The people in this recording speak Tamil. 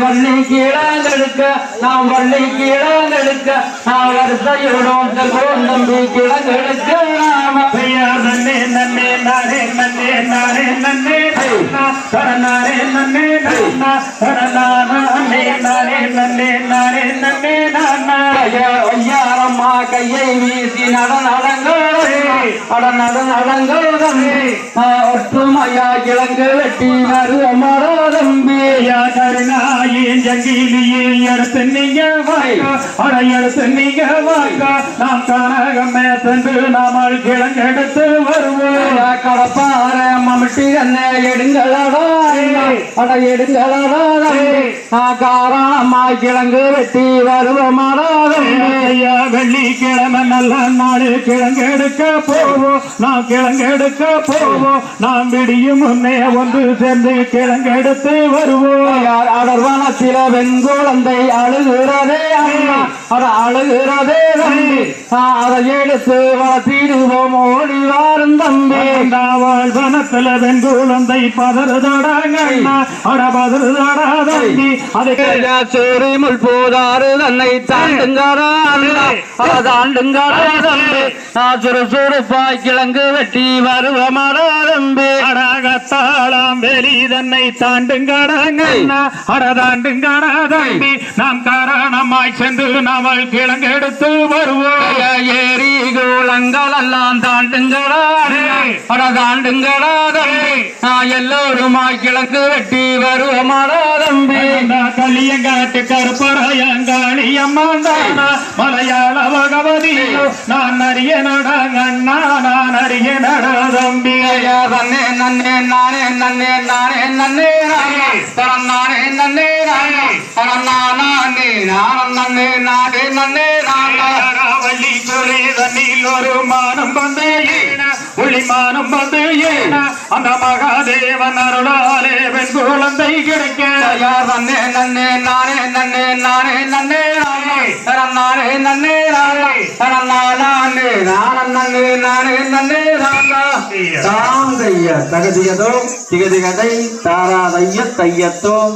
வள்ளி கிழங்கெடுக்க நாம் வள்ளி கிழங்கெடுக்க நான் வரிசையிடும் செல்வோம் தம்பி கிழங்கெடுக்க நாம ஐயா நன்னே நன்னே நானே நன்னே நானே நன்னே நானா தரநானே நன்னே நானா தரநானே நானே நன்னே நானே நன்னே நானா ஐயாரம்மா கையை வீசி நட நடங்கள் அட நட நடங்கள். தம்பி ஒற்றுமையா கிழங்கு வெட்டி வருவமரோ தம்பி سبيلي எடுத்து நீங்க வாக்கா அட எடுத்து நீங்க வாக்கா நாம் கனகமே சென்று நாமல் கிழங்கெடுத்து வருவோம். கடப்பார மமிட்டி என்ன எடுங்களடா அட எடுங்களடா தம்பி நான் காரணமா கிழங்கு வெட்டி ஐயா வெள்ளிக்கிழமை நல்ல நாடு கிழங்கெடுக்க போவோம். நாம் கிழங்கெடுக்க போவோம். நாம் விடியும் முன்னே ஒன்று சேர்ந்து கிழங்கெடுத்து வருவோம். அடர்வனத்தில வெண்குழந்தை அழுகிறதே அம்மா. அட அழுகிறதே தம்பி. அதை எடுத்து வளர்த்திடுவோம் ஓடி வாரும் தம்பி. வாழ் வனத்துல வெண்குழந்தை பதறுதடாங்க அட பதறுதடா தம்பி. அதை சூரி முள் போதாறு தன்னை தாண்டுங்காரா தம்பி. சுறுசுறுப்பாய் கிழங்கு வெட்டி வருவமாடா தம்பி. அடகத்தாளாம் வெளி தன்னை தாண்டுங்கடாங்க அட தாண்டுங்கடா தம்பி. நாம் காரணமாய் சென்று நாமல் கிழங்கெடுத்து வருவோம். ஏரி குளங்கள் எல்லாம் தாண்டுங்கடா அட தாண்டுங்கடா தம்பி. நான் எல்லோருமாய் கிழங்கு வெட்டி வருவமாடா தம்பி. கலியங்காட்டு கருப்பராயங்காளி அம்மாந்தானா. மலையாள பகவதி நான் அறிய நடங்கண்ணா தன்னே நன்னே நானே நன்னே நானே நன்னே நானே தரம் நானே நன்னே நானே தரம் நானே நானம் நன்னே நானே நன்னே நானே வள்ளி துறை தண்ணில் ஒரு மானம் வந்து ஏன ஒளிமானம் வந்து ஏன அந்த மகாதேவன் அருளாலே பெண் குழந்தை கிடைக்க ஐயா தன்னே நன்னே நானே நன்னே நானே நன்னே நானே தரம் நானே நன்னே நானே தரம் நானே நானம் நன்னே நானே நன்னே நானே தாங்கைய தகதியதோ திகதிகதை தாராதைய தையத்தோம்.